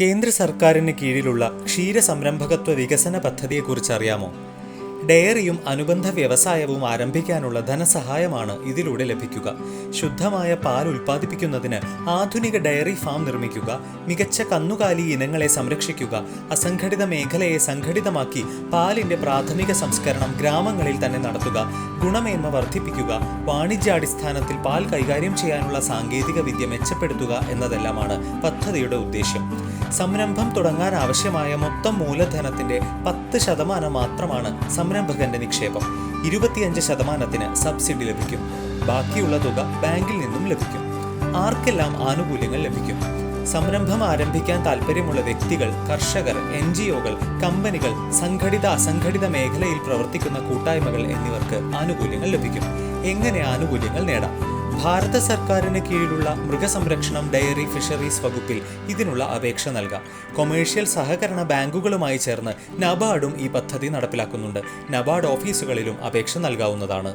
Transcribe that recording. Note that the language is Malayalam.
കേന്ദ്ര സർക്കാരിന് കീഴിലുള്ള ക്ഷീര സംരംഭകത്വ വികസന പദ്ധതിയെക്കുറിച്ച് അറിയാമോ ഡയറിയും അനുബന്ധ വ്യവസായവും ആരംഭിക്കാനുള്ള ധനസഹായമാണ് ഇതിലൂടെ ലഭിക്കുക. ശുദ്ധമായ പാൽ ഉൽപ്പാദിപ്പിക്കുന്നതിന് ആധുനിക ഡയറി ഫാം നിർമ്മിക്കുക മികച്ച കന്നുകാലി ഇനങ്ങളെ സംരക്ഷിക്കുക അസംഘടിത മേഖലയെ സംഘടിതമാക്കി പാലിന്റെ പ്രാഥമിക സംസ്കരണം ഗ്രാമങ്ങളിൽ തന്നെ നടത്തുക ഗുണമേന്മ വർദ്ധിപ്പിക്കുക വാണിജ്യാടിസ്ഥാനത്തിൽ പാൽ കൈകാര്യം ചെയ്യാനുള്ള സാങ്കേതിക വിദ്യ മെച്ചപ്പെടുത്തുക എന്നതെല്ലാമാണ് പദ്ധതിയുടെ ഉദ്ദേശ്യം. സംരംഭം തുടങ്ങാൻ ആവശ്യമായ മൊത്തം മൂലധനത്തിന്റെ പത്ത് ശതമാനം മാത്രമാണ് സംരംഭകന്റെ നിക്ഷേപം ഇരുപത്തിയഞ്ച് ശതമാനത്തിന് സബ്സിഡി ലഭിക്കും. ബാക്കിയുള്ള തുക ബാങ്കിൽ നിന്നും ലഭിക്കും. ആർക്കെല്ലാം ആനുകൂല്യങ്ങൾ ലഭിക്കും? സംരംഭം ആരംഭിക്കാൻ താൽപ്പര്യമുള്ള വ്യക്തികൾ കർഷകർ എൻ ജി ഒകൾ കമ്പനികൾ സംഘടിത അസംഘടിത മേഖലയിൽ പ്രവർത്തിക്കുന്ന കൂട്ടായ്മകൾ എന്നിവർക്ക് ആനുകൂല്യങ്ങൾ ലഭിക്കും. എങ്ങനെ ആനുകൂല്യങ്ങൾ നേടാം? ഭാരത സർക്കാരിന് കീഴിലുള്ള മൃഗസംരക്ഷണം ഡയറി ഫിഷറീസ് വകുപ്പിൽ ഇതിനുള്ള അപേക്ഷ നൽകാം. കൊമേഴ്ഷ്യൽ സഹകരണ ബാങ്കുകളുമായി ചേർന്ന് നബാർഡും ഈ പദ്ധതി നടപ്പിലാക്കുന്നുണ്ട്. നബാർഡ് ഓഫീസുകളിലും അപേക്ഷ നൽകാവുന്നതാണ്.